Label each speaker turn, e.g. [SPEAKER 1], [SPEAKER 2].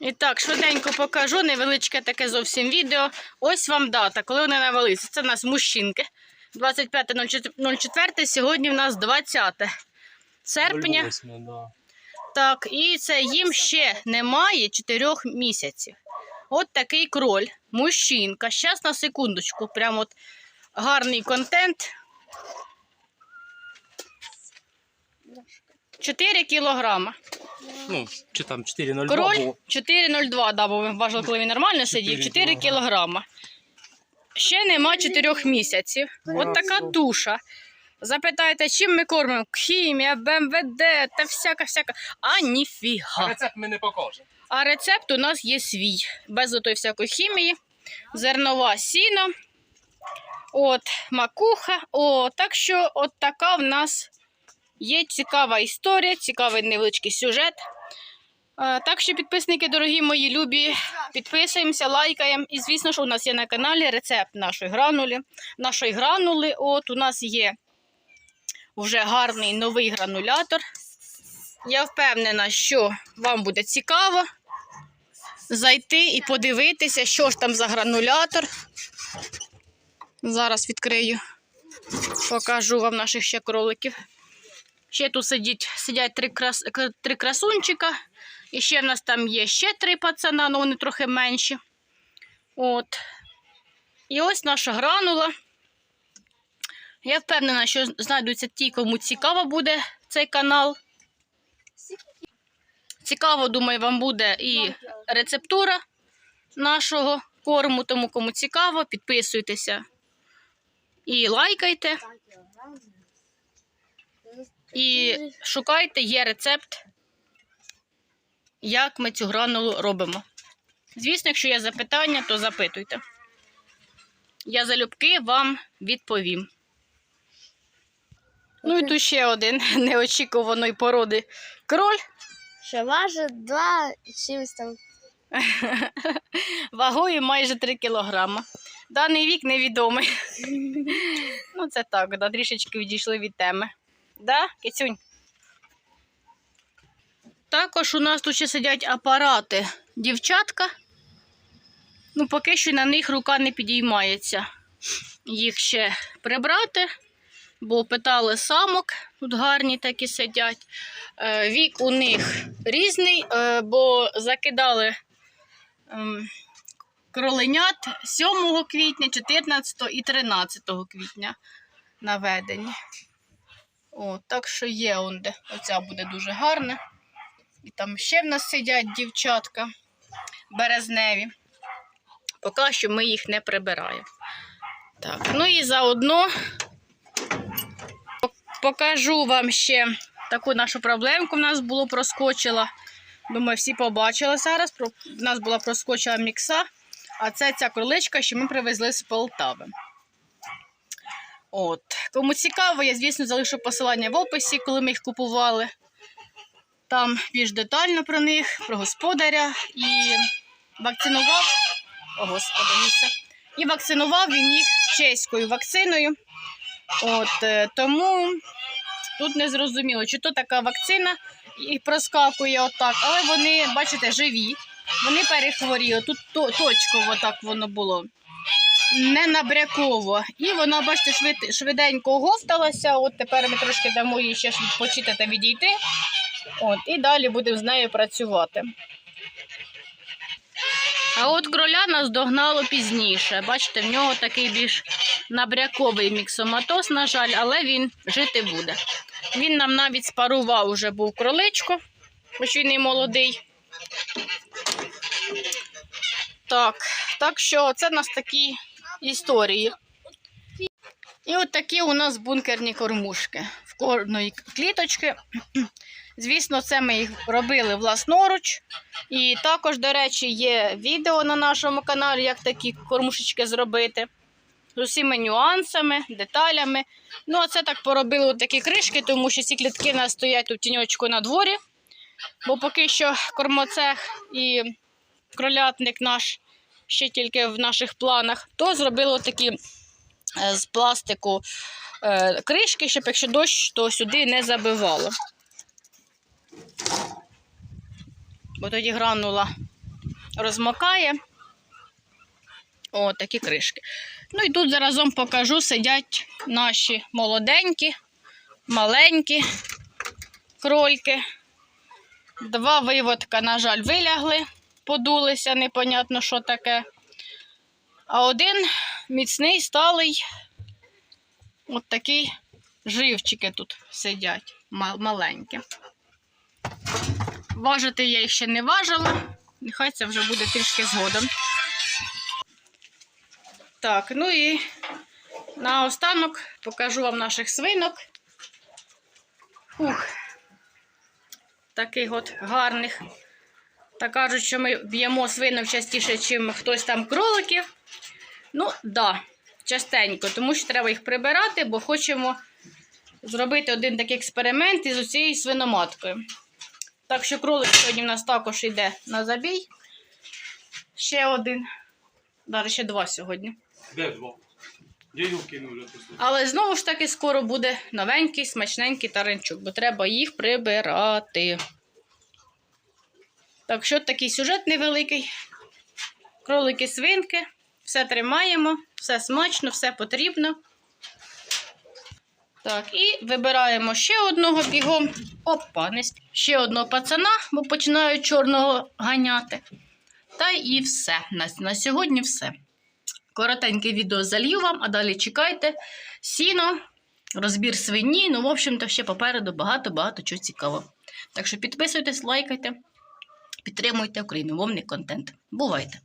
[SPEAKER 1] І так, швиденько покажу, невеличке таке зовсім відео. Ось вам дата, коли вони навелися. Це в нас мужчинки. 25.04, сьогодні в нас 20 серпня.
[SPEAKER 2] Восьме, да.
[SPEAKER 1] Так, і це їм ще немає 4 місяців. От такий кроль, мужчинка. Щас на секундочку, прям от гарний контент. 4 кілограма.
[SPEAKER 2] Ну, чи там 4,02
[SPEAKER 1] Кроль
[SPEAKER 2] було.
[SPEAKER 1] 4,02, да, бо ви бачили, коли він нормально сидів,
[SPEAKER 2] 4
[SPEAKER 1] 4 кілограма. Ще нема 4 місяців. От така туша. Запитаєте, чим ми кормимо? Хімія, БМВД та всяка всяка. А ніфіга.
[SPEAKER 2] Рецепт ми не покажемо.
[SPEAKER 1] А рецепт у нас є свій, без отої всякої хімії, зернова сіно, от макуха. О, так що от така в нас є цікава історія, цікавий невеличкий сюжет. Е, Так що, підписники, дорогі мої любі, підписуємося, лайкаємо. І звісно ж, у нас є на каналі рецепт нашої гранули. Нашої гранули. От у нас є вже гарний новий гранулятор. Я впевнена, що вам буде цікаво зайти і подивитися, що ж там за гранулятор. Зараз відкрию, покажу вам наших ще кроликів. Ще тут сидять, сидять три, крас, три красунчика. І ще в нас там є ще три пацана, але вони трохи менші. От. І ось наша гранула. Я впевнена, що знайдуться ті, кому цікаво буде цей канал. Цікаво, думаю, вам буде і рецептура нашого корму, тому кому цікаво, підписуйтеся і лайкайте, і шукайте, є рецепт, як ми цю гранулу робимо. Звісно, якщо є запитання, то запитуйте. Я залюбки вам відповім. Ну і тут ще один неочікуваної породи кроль.
[SPEAKER 3] Що важить 2 чимось там.
[SPEAKER 1] Вагою майже 3 кілограма. Даний вік невідомий. ну, це так, да, трішечки відійшли від теми. Да, Кицюнь? Також у нас тут ще сидять апарати дівчатка. Ну, поки що на них рука не підіймається. Їх ще прибрати, бо питали самок, тут гарні такі сидять. Е, Вік у них різний, е, бо закидали ем, кроленят 7 квітня, 14 і 13 квітня наведені. О, так що є он де. Оця буде дуже гарна. І там ще в нас сидять дівчатка березневі. Поки що ми їх не прибираємо. Так, ну і заодно покажу вам ще таку нашу проблемку в нас було проскочила. Думаю, всі побачили зараз. В нас була проскочила мікса, а це ця кроличка, що ми привезли з Полтави. От. Кому цікаво, я, звісно, залишу посилання в описі, коли ми їх купували. Там більш детально про них, про господаря і вакцинував. О, господи, Ліса. І вакцинував він їх чеською вакциною. От, е, тому тут не зрозуміло, чи то така вакцина і проскакує отак, але вони, бачите, живі. Вони перехворіли. Тут точково так воно було. Не набряково. І вона, бачите, швид, швиденько оговталася. От тепер ми трошки дамо їй ще ж відпочити та відійти. От, і далі будемо з нею працювати. А от кроля нас догнало пізніше. Бачите, в нього такий більш набряковий міксоматоз, на жаль, але він жити буде. Він нам навіть спарував уже був кроличку, хоч він і молодий. Так, так що це в нас такі історії. І от такі у нас бункерні кормушки. В кожної кліточки. Звісно, це ми їх робили власноруч. І також, до речі, є відео на нашому каналі, як такі кормушечки зробити. З усіма нюансами, деталями. Ну, а це так поробили такі кришки, тому що ці клітки у нас стоять в тіньочку на дворі. Бо поки що кормоцех і кролятник наш ще тільки в наших планах, то зробили такі е, з пластику е, кришки, щоб якщо дощ, то сюди не забивало. Бо тоді гранула розмокає. О, такі кришки. Ну і тут заразом покажу, сидять наші молоденькі, маленькі крольки. Два виводка, на жаль, вилягли, подулися, непонятно, що таке. А один міцний, сталий, от такі живчики тут сидять, ма- маленькі. Важити я їх ще не важила. Нехай це вже буде трішки згодом. Так, ну і наостанок покажу вам наших свинок. Ух, таких от гарних. Та кажуть, що ми б'ємо свинок частіше, ніж хтось там кроликів. Ну, так, да, частенько, тому що треба їх прибирати, бо хочемо зробити один такий експеримент із цією свиноматкою. Так що кролик сьогодні в нас також йде на забій. Ще один. Навіть ще два сьогодні.
[SPEAKER 2] Де два? Я його кинув вже.
[SPEAKER 1] Але знову ж таки скоро буде новенький, смачненький таранчук, бо треба їх прибирати. Так що такий сюжет невеликий. Кролики, свинки, все тримаємо, все смачно, все потрібно. Так, і вибираємо ще одного бігом. Опа, ще одного пацана, бо починають чорного ганяти. Та і все. На, на сьогодні все. Коротеньке відео залью вам, а далі чекайте. Сіно, розбір свині. Ну, в общем-то, ще попереду багато-багато чого цікавого. Так що підписуйтесь, лайкайте, підтримуйте україномовний контент. Бувайте!